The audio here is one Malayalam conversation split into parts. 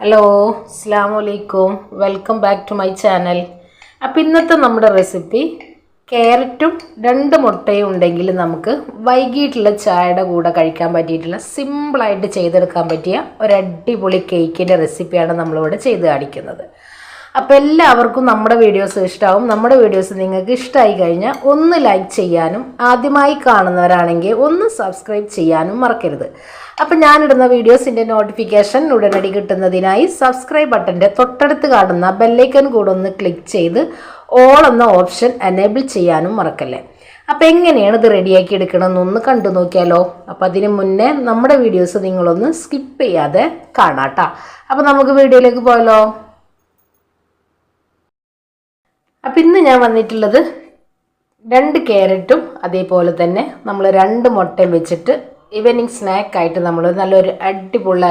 ഹലോ അസ്സാം വലൈക്കും welcome back to my channel അപ്പം ഇന്നത്തെ നമ്മുടെ റെസിപ്പി ക്യാരറ്റും രണ്ട് മുട്ടയും ഉണ്ടെങ്കിൽ നമുക്ക് വൈകിട്ടുള്ള ചായയുടെ കൂടെ കഴിക്കാൻ പറ്റിയിട്ടുള്ള സിമ്പിളായിട്ട് ചെയ്തെടുക്കാൻ പറ്റിയ ഒരു അടിപൊളി കേക്കിന്റെ റെസിപ്പിയാണ് നമ്മളിവിടെ ചെയ്ത് കാണിക്കുന്നത്. അപ്പോൾ എല്ലാവർക്കും നമ്മുടെ വീഡിയോസ് ഇഷ്ടമാവും നമ്മുടെ വീഡിയോസ് നിങ്ങൾക്ക് ഇഷ്ടമായി കഴിഞ്ഞാൽ ഒന്ന് ലൈക്ക് ചെയ്യാനും ആദ്യമായി കാണുന്നവരാണെങ്കിൽ ഒന്ന് സബ്സ്ക്രൈബ് ചെയ്യാനും മറക്കരുത്. അപ്പം ഞാനിടുന്ന വീഡിയോസിന്റെ നോട്ടിഫിക്കേഷൻ ഉടനടി കിട്ടുന്നതിനായി സബ്സ്ക്രൈബ് ബട്ടന്റെ തൊട്ടടുത്ത് കാണുന്ന ബെല്ലൈക്കൻ കൂടെ ഒന്ന് ക്ലിക്ക് ചെയ്ത് ഓൾ എന്ന ഓപ്ഷൻ എനേബിൾ ചെയ്യാനും മറക്കല്ലേ. അപ്പോൾ എങ്ങനെയാണ് ഇത് റെഡിയാക്കി എടുക്കണമെന്നൊന്ന് കണ്ടു നോക്കിയാലോ. അപ്പോൾ അതിന് മുന്നേ നമ്മുടെ വീഡിയോസ് നിങ്ങളൊന്ന് സ്കിപ്പ് ചെയ്യാതെ കാണാട്ടോ. അപ്പോൾ നമുക്ക് വീഡിയോയിലേക്ക് പോയാലോ. അപ്പം ഇന്ന് ഞാൻ വന്നിട്ടുള്ളത് രണ്ട് ക്യാരറ്റും അതേപോലെ തന്നെ നമ്മൾ രണ്ട് മുട്ടയും വെച്ചിട്ട് ഈവനിങ് സ്നാക്കായിട്ട് നമ്മൾ നല്ലൊരു അടിപൊളി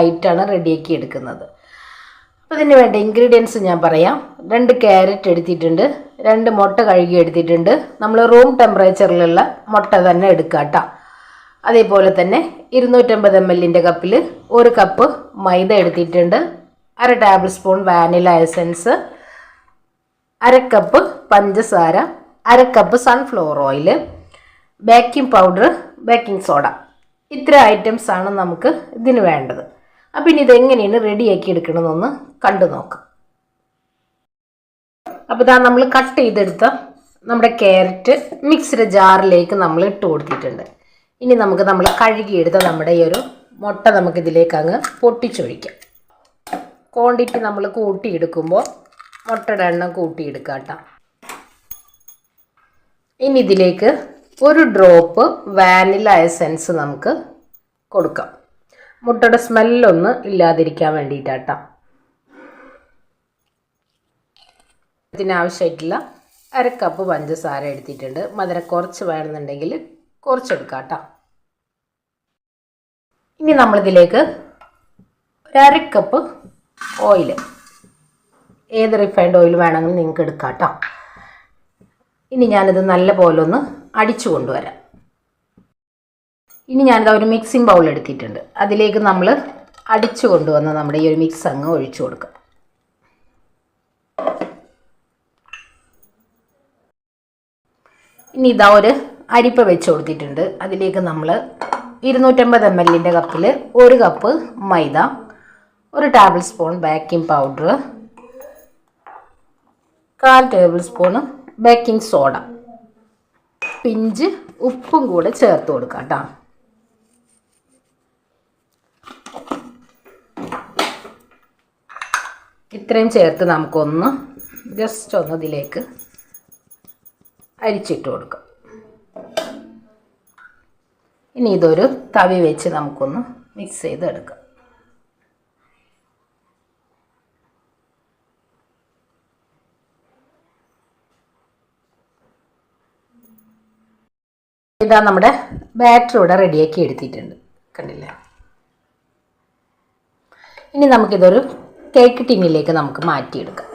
റെഡിയാക്കി എടുക്കുന്നത്. അപ്പോൾ ഇതിന് വേണ്ട ഇൻഗ്രീഡിയൻസ് ഞാൻ പറയാം. രണ്ട് ക്യാരറ്റ് എടുത്തിട്ടുണ്ട് രണ്ട് മുട്ട കഴുകി എടുത്തിട്ടുണ്ട്. നമ്മൾ റൂം ടെമ്പറേച്ചറിലുള്ള മുട്ട തന്നെ എടുക്കുക കേട്ടോ. അതേപോലെ തന്നെ ഇരുന്നൂറ്റമ്പത് എം എല്ലിന്റെ കപ്പിൽ ഒരു കപ്പ് മൈദ എടുത്തിട്ടുണ്ട് അര ടേബിൾ സ്പൂൺ വാനില എസൻസ് അരക്കപ്പ് പഞ്ചസാര അരക്കപ്പ് sunflower oil baking powder baking soda ഇത്ര ഐറ്റംസ് ആണ് നമുക്ക് ഇതിന് വേണ്ടത്. അപ്പം ഇനി ഇതെങ്ങനെയാണ് റെഡിയാക്കി എടുക്കണമെന്നൊന്ന് കണ്ടു നോക്കാം. അപ്പോൾ ഇതാ നമ്മൾ കട്ട് ചെയ്തെടുത്ത നമ്മുടെ ക്യാരറ്റ് മിക്സിയുടെ ജാറിലേക്ക് നമ്മൾ ഇട്ട് കൊടുത്തിട്ടുണ്ട്. ഇനി നമുക്ക് നമ്മൾ കഴുകിയെടുത്ത നമ്മുടെ ഈ ഒരു മുട്ട നമുക്കിതിലേക്ക് അങ്ങ് പൊട്ടിച്ചൊഴിക്കാം. ക്വാണ്ടിറ്റി നമ്മൾ കൂട്ടിയെടുക്കുമ്പോൾ മുട്ടയുടെ എണ്ണം കൂട്ടിയെടുക്കുക കേട്ടോ. ഇനി ഇതിലേക്ക് ഒരു ഡ്രോപ്പ് വാനില എസെൻസ് നമുക്ക് കൊടുക്കാം. മുട്ടയുടെ സ്മെല്ലൊന്ന് ഇല്ലാതിരിക്കാൻ വേണ്ടിയിട്ടാട്ടോ ഇതിനാവശ്യമായിട്ടുള്ള അര കപ്പ് പഞ്ചസാര എടുത്തിട്ടുണ്ട്. മധുരം കുറച്ച് വേണമെന്നുണ്ടെങ്കിൽ കുറച്ചെടുക്കാം കേട്ടോ. ഇനി നമ്മളിതിലേക്ക് ഒരു അര കപ്പ് ഓയിൽ ഏത് റിഫൈൻഡ് ഓയിൽ വേണമെങ്കിലും നിങ്ങൾക്ക് എടുക്കാം കേട്ടോ ഇനി ഞാനിത് നല്ല പോലെ ഒന്ന് അടിച്ചു കൊണ്ടുവരാം. ഇനി ഞാനിത് ഒരു മിക്സിംഗ് ബൗൾ എടുത്തിട്ടുണ്ട്. അതിലേക്ക് നമ്മൾ അടിച്ചു കൊണ്ടുവന്ന നമ്മുടെ ഈ ഒരു മിക്സ് അങ്ങ് ഒഴിച്ചു കൊടുക്കുക ഇനി ഇതാ ഒരു അരിപ്പ വെച്ച് കൊടുത്തിട്ടുണ്ട്. അതിലേക്ക് നമ്മൾ ഇരുന്നൂറ്റമ്പത് എം എല്ലിന്റെ കപ്പിൽ ഒരു കപ്പ് മൈദ ഒരു ടേബിൾ സ്പൂൺ ബേക്കിംഗ് പൗഡർ കാൽ tablespoon baking soda pinch ഉപ്പും കൂടെ ചേർത്ത് കൊടുക്കാം കേട്ടോ. ഇത്രയും ചേർത്ത് നമുക്കൊന്ന് ജസ്റ്റ് ഒന്ന് ഇതിലേക്ക് അരിച്ചിട്ട് കൊടുക്കാം. ഇനി ഇതൊരു തവി വെച്ച് നമുക്കൊന്ന് മിക്സ് ചെയ്ത് ഇതാ നമ്മുടെ ബാറ്ററി ഇവിടെ റെഡിയാക്കി എടുത്തിട്ടുണ്ട്. കണ്ടില്ലേ? ഇനി നമുക്കിതൊരു കേക്ക് ടിന്നിലേക്ക് നമുക്ക് മാറ്റിയെടുക്കാം.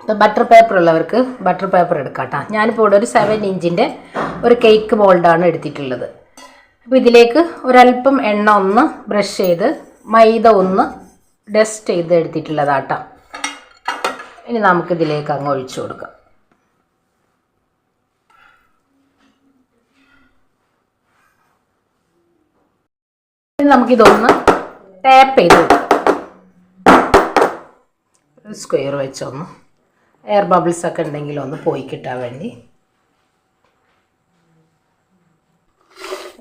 ഇപ്പോൾ ബട്ടർ പേപ്പർ ഉള്ളവർക്ക് ബട്ടർ പേപ്പർ എടുക്കാം കേട്ടോ ഞാനിപ്പോൾ ഇവിടെ ഒരു സെവൻ ഇഞ്ചിന്റെ ഒരു കേക്ക് മോൾഡാണ് എടുത്തിട്ടുള്ളത്. അപ്പോൾ ഇതിലേക്ക് ഒരല്പം എണ്ണ ഒന്ന് ബ്രഷ് ചെയ്ത് മൈദ ഒന്ന് ഡസ്റ്റ് ചെയ്ത് എടുത്തിട്ടുള്ളതാട്ടോ ഇനി നമുക്കിതിലേക്ക് അങ്ങ് ഒഴിച്ചു കൊടുക്കാം. നമുക്കിതൊന്ന് ടാപ്പ് ചെയ്ത് ഒരു സ്ക്വയർ വെച്ചൊന്ന്. എയർ ബബിൾസ് ഒക്കെ ഉണ്ടെങ്കിൽ ഒന്ന് പോയി കിട്ടാൻ വേണ്ടി.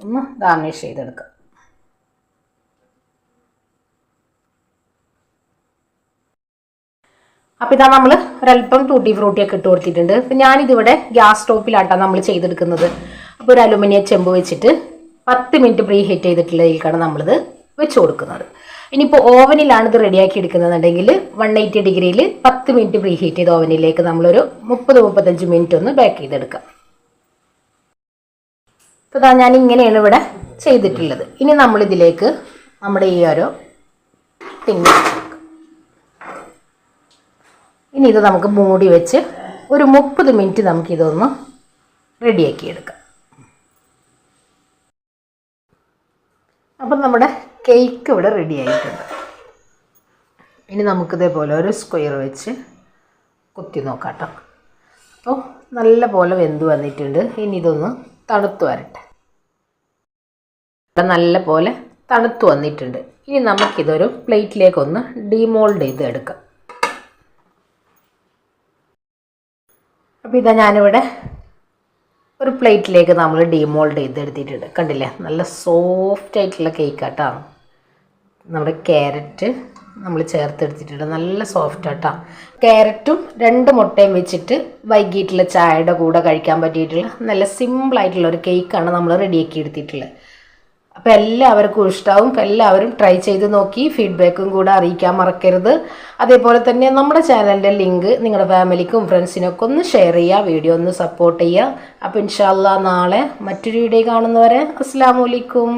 ഒന്ന് ഗാർണിഷ് ചെയ്തെടുക്കാം. അപ്പോൾ ഇതാ നമ്മൾ ഒരല്പം ടൂട്ടി ഫ്രൂട്ടിയൊക്കെ ഇട്ട് കൊടുത്തിട്ടുണ്ട്. അപ്പം ഞാനിതിവിടെ ഗ്യാസ് സ്റ്റോപ്പിലാട്ടാണ് നമ്മൾ ചെയ്തെടുക്കുന്നത്. അപ്പോൾ ഒരു അലുമിനിയം ചെമ്പ് വെച്ചിട്ട് പത്ത് മിനിറ്റ് പ്രീ ഹീറ്റ് ചെയ്തിട്ടുള്ളതിലേക്കാണ് നമ്മളിത് വെച്ച് കൊടുക്കുന്നത്. ഇനിയിപ്പോൾ ഓവനിലാണ് ഇത് റെഡിയാക്കി എടുക്കുന്നതെന്നുണ്ടെങ്കിൽ വൺ എയ്റ്റി ഡിഗ്രിയിൽ പത്ത് മിനിറ്റ് പ്രീ ഹീറ്റ് ചെയ്ത ഓവനിലേക്ക് നമ്മളൊരു മുപ്പത് മുപ്പത്തഞ്ച് മിനിറ്റ് ഒന്ന് ബേക്ക് ചെയ്തെടുക്കാം. അപ്പോൾ ഇതാ ഞാൻ ഇങ്ങനെയാണ് ഇവിടെ ചെയ്തിട്ടുള്ളത്. ഇനി നമ്മളിതിലേക്ക് നമ്മുടെ ഈ ഒരു തിങ്ങി ഇനി ഇത് നമുക്ക് മൂടി വെച്ച് ഒരു മുപ്പത് മിനിറ്റ് നമുക്കിതൊന്ന് റെഡിയാക്കി അപ്പം നമ്മുടെ കേക്ക് ഇവിടെ റെഡി ആയിട്ടുണ്ട്. ഇനി നമുക്കിതേപോലെ ഒരു സ്ക്വയർ വെച്ച് കുത്തി നോക്കാം അപ്പോൾ നല്ല പോലെ വെന്ത് വന്നിട്ടുണ്ട്. ഇനി ഇതൊന്ന് തണുത്ത് വരട്ടെ. ഇവിടെ നല്ല പോലെ തണുത്ത് വന്നിട്ടുണ്ട്. ഇനി നമുക്കിതൊരു പ്ലേറ്റിലേക്കൊന്ന് ഡീമോൾഡ് ചെയ്ത് എടുക്കാം അപ്പോൾ ഇതാ ഞാനിവിടെ ഒരു പ്ലേറ്റിലേക്ക് നമ്മൾ ഡീമോൾഡ് ചെയ്ത് എടുത്തിട്ടുണ്ട് കണ്ടില്ലേ? നല്ല സോഫ്റ്റ് ആയിട്ടുള്ള കേക്കാട്ടോ. നമ്മുടെ ക്യാരറ്റ് നമ്മൾ ചേർത്തെടുത്തിട്ടുണ്ട്. നല്ല സോഫ്റ്റ് ആട്ടോ. ക്യാരറ്റും രണ്ട് മുട്ടയും വെച്ചിട്ട് വൈകിട്ടുള്ള ചായയുടെ കൂടെ കഴിക്കാൻ പറ്റിയിട്ടുള്ള നല്ല സിമ്പിളായിട്ടുള്ള ഒരു കേക്കാണ് നമ്മൾ റെഡിയാക്കി എടുത്തിട്ടുള്ളത്. അപ്പോൾ എല്ലാവർക്കും ഇഷ്ടമാവും എല്ലാവരും ട്രൈ ചെയ്ത് നോക്കി. ഫീഡ്ബാക്കും കൂടെ അറിയിക്കാൻ മറക്കരുത്. അതേപോലെ തന്നെ നമ്മുടെ ചാനലിന്റെ ലിങ്ക് നിങ്ങളുടെ ഫാമിലിക്കും ഫ്രണ്ട്സിനൊക്കെ ഒന്ന് ഷെയർ ചെയ്യുക. വീഡിയോ ഒന്ന് സപ്പോർട്ട് ചെയ്യുക. അപ്പോൾ ഇൻഷാല്ല നാളെ മറ്റൊരു വീഡിയോ കാണുന്നവരെ അസ്സാം വലൈക്കും